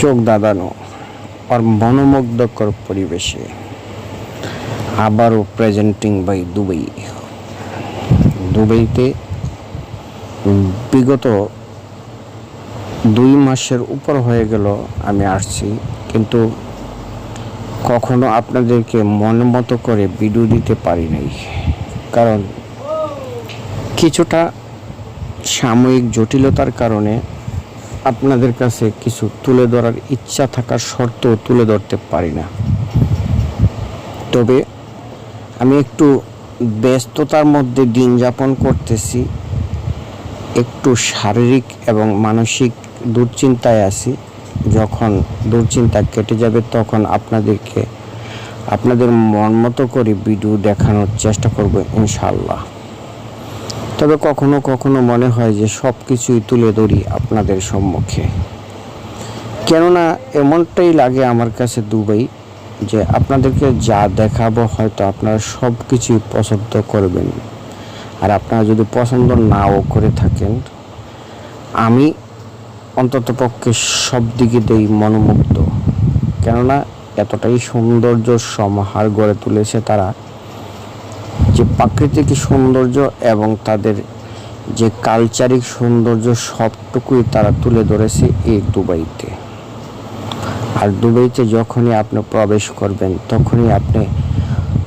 চোখ দাদানো আর মনোমুগ্ধকর পরিবেশে আবারও প্রেজেন্টিং বাই দুবাই। দুবাইতে বিগত দুই মাসের উপর হয়ে গেল আমি আসছি, কিন্তু কখনো আপনাদেরকে মন মতো করে ভিডিও দিতে পারি নাই। কারণ কিছুটা সাময়িক জটিলতার কারণে আপনাদের কাছে কিছু তুলে ধরার ইচ্ছা থাকার সত্ত্বেও তুলে ধরতে পারি না। তবে আমি একটু ব্যস্ততার মধ্যে দিন যাপন করতেছি, একটু শারীরিক এবং মানসিক দুশ্চিন্তায় আছি। যখন দুশ্চিন্তা কেটে যাবে তখন আপনাদেরকে, আপনাদের মন মতো করে ভিডিও দেখানোর চেষ্টা করব ইনশাল্লাহ তবে কখনো কখনো মনে হয় যে সব কিছুই তুলে ধরি আপনাদের সম্মুখে। কেননা এমনটাই লাগে আমার কাছে দুবাই, যে আপনাদেরকে যা দেখাবো হয়তো আপনারা সব কিছুই পছন্দ করবেন। আর আপনারা যদি পছন্দ নাও করে থাকেন, আমি অন্তত পক্ষে সব দিকে দেই মনোমুগ্ধ। কেননা এতটাই সৌন্দর্য, সমাহার গড়ে তুলেছে তারা যে প্রাকৃতিক সৌন্দর্য এবং তাদের যে কালচারিক সৌন্দর্য সবটুকুই তারা তুলে ধরেছে এই দুবাইতে। আর দুবাইতে যখনই আপনি প্রবেশ করবেন, তখনই আপনি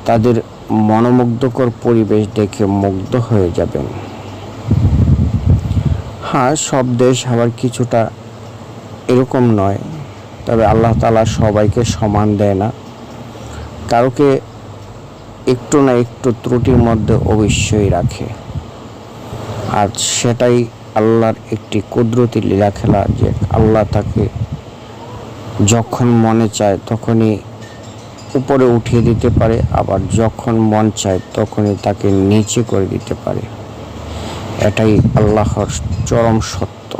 তাদের মনোমুগ্ধকর পরিবেশ দেখে মুগ্ধ হয়ে যাবেন। হ্যাঁ সব দেশ আবার কিছুটা এরকম নয়, তবে আল্লাহ তালা সবাইকে সমান দেয় না। কারোকে একটু না একটু ত্রুটির মধ্যে অবশ্যই রাখে। আর সেটাই আল্লাহর একটি কুদরতি লীলা খেলা যে আল্লাহ তাকে যখন মনে চায় তখনই উপরে উঠিয়ে দিতে পারে, আবার যখন মন চায় তখনই তাকে নিচে করে দিতে পারে। এটাই আল্লাহর চরম সত্য।